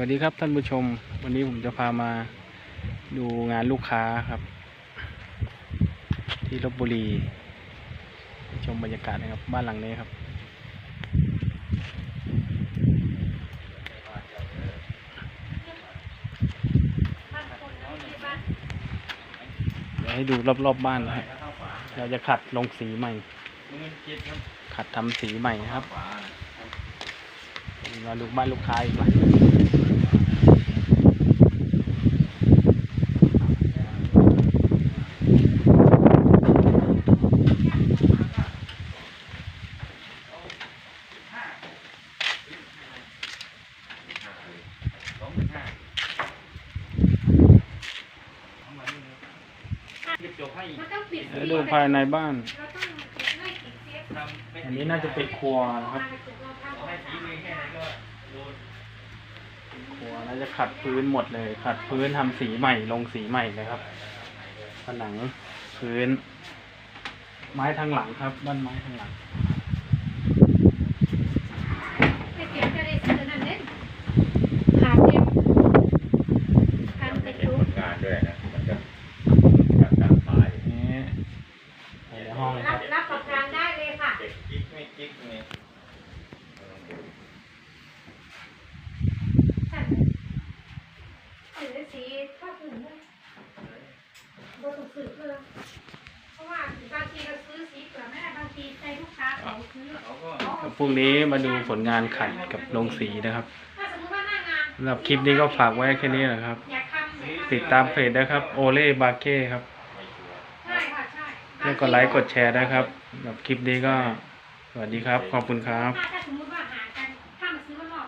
วัสดีครับท่านผู้ชม วันนี้ผมจะพามาดูงานลูกค้าครับ ที่ลบบุรี ชมบรรยากาศนะครับ บ้านหลังนี้ครับ เดี๋ยวให้ดูรอบๆบบ้านนะครับ เราจะขัดลงสีใหม่ ขัดทำสีใหม่นะครับมาดูบ้านลูกค้าอีกหลัง มันต้องปิดเดี๋ยวดูภายในบ้าน เราต้องไม่ปิดเซฟอันนี้น่าจะเป็นครัวนะครับเราทำออกมาครัวน่าจะขัดพื้นหมดเลย ขัดพื้นทำสีใหม่ ลงสีใหม่เลยครับ ผนังพื้น ไม้ทางหลังครับบ้านไม้ทางหลัง ไม่เปลี่ยนจะได้ซื้อนั่นเล่นขาดเก็บการติด เห็น รู้ ผลงานด้วยนะ มันจะจัดตั้งขาย นี่ในห้องค รั รั บบ รับประกันได้เลยค่ะ เด็กกิ๊กไม่กิ๊กนี่ ท่านถือ สีถ้าถึงเลยบนสืบเลยเพราะว่าบางทีเราซื้อสีเปลือกไม่ได้บางทีใจลูกค้าเขาซื้อเขาก็พรุ่งนี้มาดูผลงานขัดกับลงสีนะครับถ้าสมมติว่าหน้างานสำหรับคลิปนี้ก็ฝากไว้แค่นี้นะครับ อยากทำอยากทำติดตามเพจนะครับโอเล่บาเก้ครับ ใช่ค่ะใช่แล้วกดไลค์กดแชร์นะครับสำหรับคลิปนี้ก็ สวัสดีครับ ขอบคุณครับ ถ้าสมมติว่า